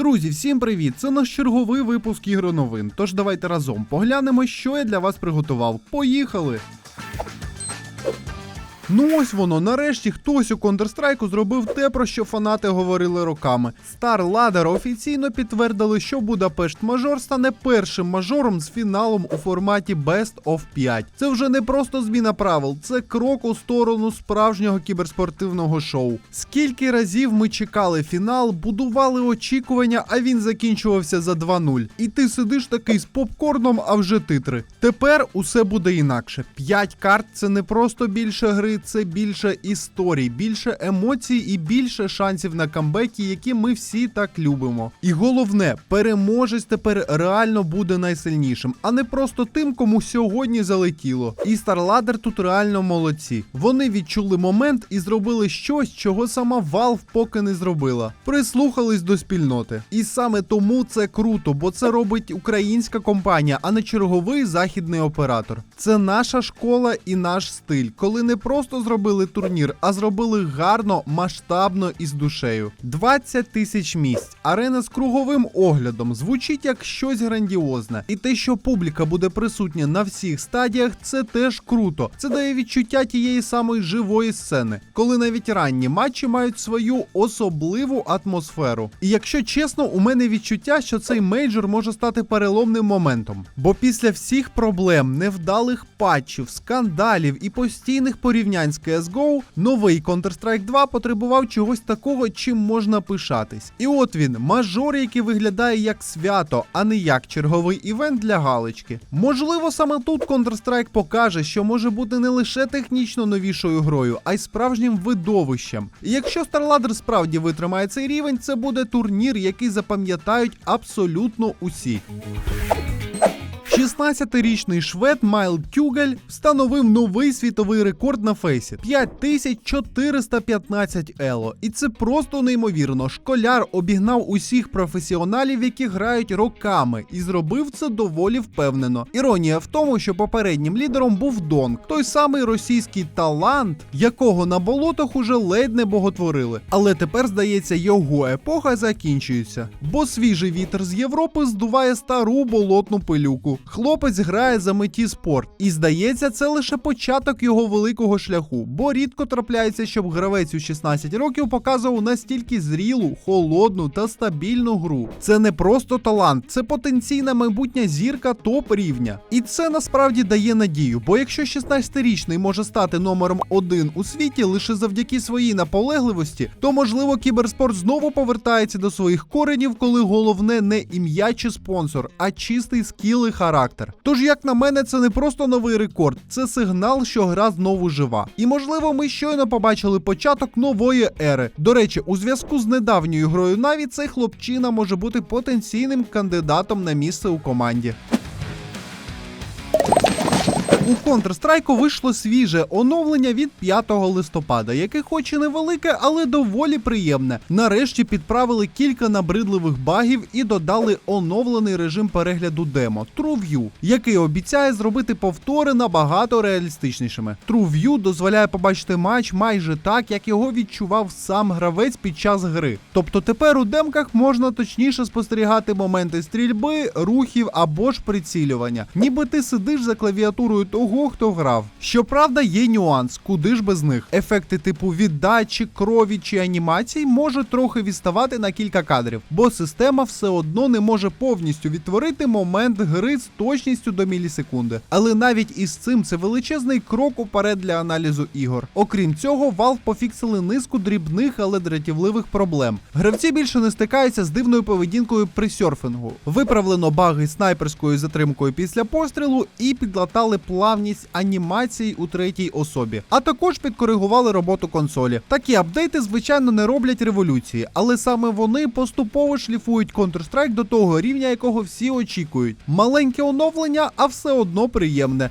Друзі, всім привіт! Це наш черговий випуск ігроновин. Тож давайте разом поглянемо, що я для вас приготував. Поїхали! Ну ось воно, нарешті хтось у Counter-Strike зробив те, про що фанати говорили роками. Star Ladder офіційно підтвердили, що Будапешт Мажор стане першим мажором з фіналом у форматі Best of 5. Це вже не просто зміна правил, це крок у сторону справжнього кіберспортивного шоу. Скільки разів ми чекали фінал, будували очікування, а він закінчувався за 2-0. І ти сидиш такий з попкорном, а вже титри. Тепер усе буде інакше. 5 карт це не просто більше гри, це більше історій, більше емоцій і більше шансів на камбеки, які ми всі так любимо. І головне, переможець тепер реально буде найсильнішим, а не просто тим, кому сьогодні залетіло. І StarLadder тут реально молодці. Вони відчули момент і зробили щось, чого сама Valve поки не зробила. Прислухались до спільноти. І саме тому це круто, бо це робить українська компанія, а не черговий західний оператор. Це наша школа і наш стиль, коли не просто зробили турнір, а зробили гарно, масштабно і з душею. 20 тисяч місць, арена з круговим оглядом звучить як щось грандіозне. І те, що публіка буде присутня на всіх стадіях, це теж круто. Це дає відчуття тієї самої живої сцени, коли навіть ранні матчі мають свою особливу атмосферу. І якщо чесно, у мене відчуття, що цей мейджор може стати переломним моментом. Бо після всіх проблем, невдалих патчів, скандалів і постійних порівнянь з CSGO, новий Counter-Strike 2 потребував чогось такого, чим можна пишатись. І от він, мажор, який виглядає як свято, а не як черговий івент для галочки. Можливо, саме тут Counter-Strike покаже, що може бути не лише технічно новішою грою, а й справжнім видовищем. І якщо StarLadder справді витримає цей рівень, це буде турнір, який запам'ятають абсолютно усі. 16-річний швед Майл Тюгель встановив новий світовий рекорд на фейсі 5415 ело. І це просто неймовірно. Школяр обігнав усіх професіоналів, які грають роками, і зробив це доволі впевнено. Іронія в тому, що попереднім лідером був Донг, той самий російський талант, якого на болотах уже ледь не боготворили. Але тепер, здається, його епоха закінчується, бо свіжий вітер з Європи здуває стару болотну пилюку. Хлопець грає за меті спорт, і здається, це лише початок його великого шляху, бо рідко трапляється, щоб гравець у 16 років показував настільки зрілу, холодну та стабільну гру. Це не просто талант, це потенційна майбутня зірка топ рівня. І це насправді дає надію, бо якщо 16-річний може стати номером один у світі лише завдяки своїй наполегливості, то можливо кіберспорт знову повертається до своїх коренів, коли головне не ім'я чи спонсор, а чистий скіл і характер. Тож, як на мене, це не просто новий рекорд, це сигнал, що гра знову жива. І можливо, ми щойно побачили початок нової ери. До речі, у зв'язку з недавньою грою Наві цей хлопчина може бути потенційним кандидатом на місце у команді. У Counter-Strike вийшло свіже оновлення від 5 листопада, яке хоч і невелике, але доволі приємне. Нарешті підправили кілька набридливих багів і додали оновлений режим перегляду демо TrueView, який обіцяє зробити повтори набагато реалістичнішими. TrueView дозволяє побачити матч майже так, як його відчував сам гравець під час гри. Тобто тепер у демках можна точніше спостерігати моменти стрільби, рухів або ж прицілювання, ніби ти сидиш за клавіатурою того, хто грав. Щоправда, є нюанс, куди ж без них. Ефекти типу віддачі, крові чи анімацій можуть трохи відставати на кілька кадрів, бо система все одно не може повністю відтворити момент гри з точністю до мілісекунди. Але навіть із цим це величезний крок уперед для аналізу ігор. Окрім цього, Valve пофіксили низку дрібних, але дратівливих проблем. Гравці більше не стикаються з дивною поведінкою при серфингу. Виправлено баги снайперською затримкою після пострілу і підлатали плавність анімацій у третій особі, а також підкоригували роботу консолі. Такі апдейти, звичайно, не роблять революції, але саме вони поступово шліфують Counter-Strike до того рівня, якого всі очікують. Маленьке оновлення, а все одно приємне.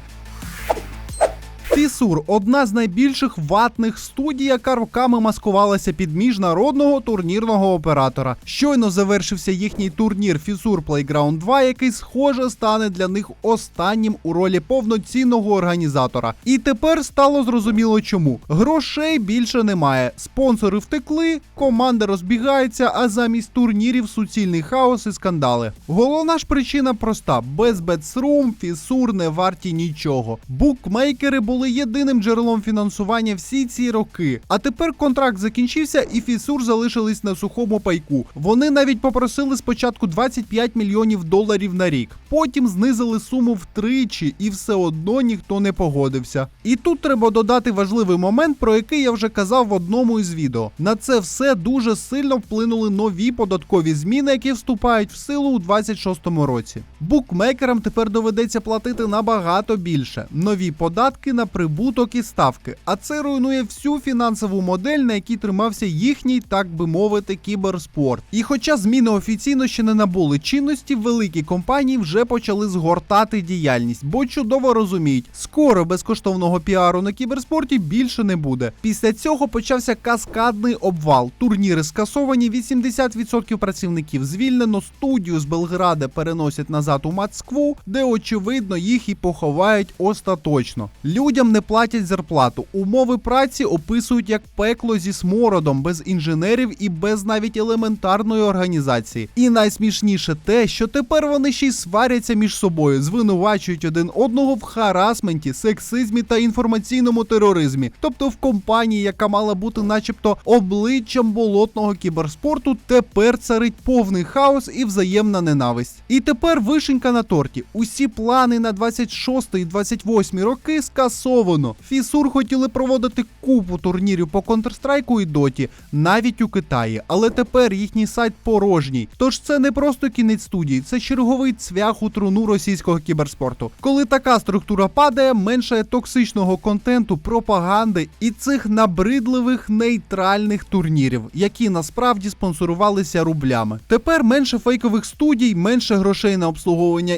Фісур одна з найбільших ватних студій, яка роками маскувалася під міжнародного турнірного оператора. Щойно завершився їхній турнір Фісур Playground 2, який схоже стане для них останнім у ролі повноцінного організатора. І тепер стало зрозуміло, чому грошей більше немає. Спонсори втекли, команда розбігається, а замість турнірів суцільний хаос і скандали. Головна ж причина проста: без Бетсрум Фісур не варті нічого. Букмейкери були єдиним джерелом фінансування всі ці роки. А тепер контракт закінчився, і Фісур залишились на сухому пайку. Вони навіть попросили спочатку 25 мільйонів доларів на рік. Потім знизили суму втричі, і все одно ніхто не погодився. І тут треба додати важливий момент, про який я вже казав в одному із відео. На це все дуже сильно вплинули нові податкові зміни, які вступають в силу у 26-му році. Букмекерам тепер доведеться платити набагато більше. Нові податки на прибуток і ставки. А це руйнує всю фінансову модель, на якій тримався їхній, так би мовити, кіберспорт. І хоча зміни офіційно ще не набули чинності, великі компанії вже почали згортати діяльність, бо чудово розуміють, скоро безкоштовного піару на кіберспорті більше не буде. Після цього почався каскадний обвал. Турніри скасовані, 80% працівників звільнено. Студію з Белграда переносять назад у Москву, де очевидно їх і поховають остаточно. Людям не платять зарплату. Умови праці описують як пекло зі смородом, без інженерів і без навіть елементарної організації. І найсмішніше те, що тепер вони ще й сваряться між собою, звинувачують один одного в харасменті, сексизмі та інформаційному тероризмі. Тобто в компанії, яка мала бути, начебто, обличчям болотного кіберспорту, тепер царить повний хаос і взаємна ненависть. І тепер вишенька на торті. Усі плани на 26 і 28 роки скасовано. Фісур хотіли проводити купу турнірів по Counter-Strike і Доті, навіть у Китаї. Але тепер їхній сайт порожній. Тож це не просто кінець студії, це черговий цвях у труну російського кіберспорту. Коли така структура падає, менше токсичного контенту, пропаганди і цих набридливих нейтральних турнірів, які насправді спонсорувалися рублями. Тепер менше фейкових студій, менше грошей на обслуговування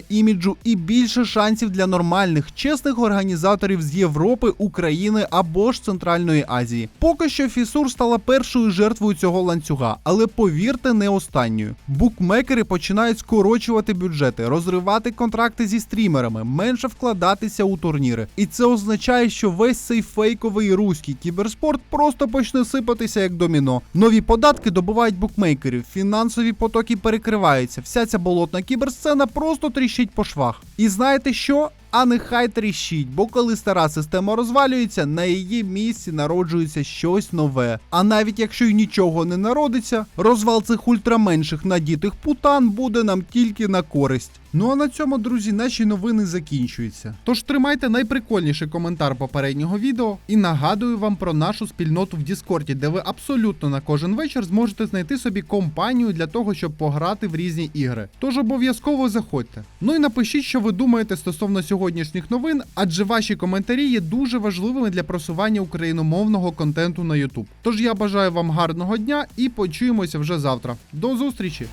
іміджу і більше шансів для нормальних, чесних організаторів з Європи, України або ж Центральної Азії. Поки що Фісур стала першою жертвою цього ланцюга, але повірте, не останньою. Букмекери починають скорочувати бюджети, розривати контракти зі стрімерами, менше вкладатися у турніри. І це означає, що весь цей фейковий руський кіберспорт просто почне сипатися як доміно. Нові податки добувають букмекерів, фінансові потоки перекриваються. Вся ця болотна кіберсцена просто тріщить по швах. І знаєте що? А нехай тріщить, бо коли стара система розвалюється, на її місці народжується щось нове. А навіть якщо й нічого не народиться, розвал цих ультраменших надітих путан буде нам тільки на користь. Ну а на цьому, друзі, наші новини закінчуються. Тож тримайте найприкольніший коментар попереднього відео і нагадую вам про нашу спільноту в Діскорді, де ви абсолютно на кожен вечір зможете знайти собі компанію для того, щоб пограти в різні ігри. Тож обов'язково заходьте. Ну і напишіть, що ви думаєте стосовно сьогоднішніх новин, адже ваші коментарі є дуже важливими для просування україномовного контенту на YouTube. Тож я бажаю вам гарного дня і почуємося вже завтра. До зустрічі!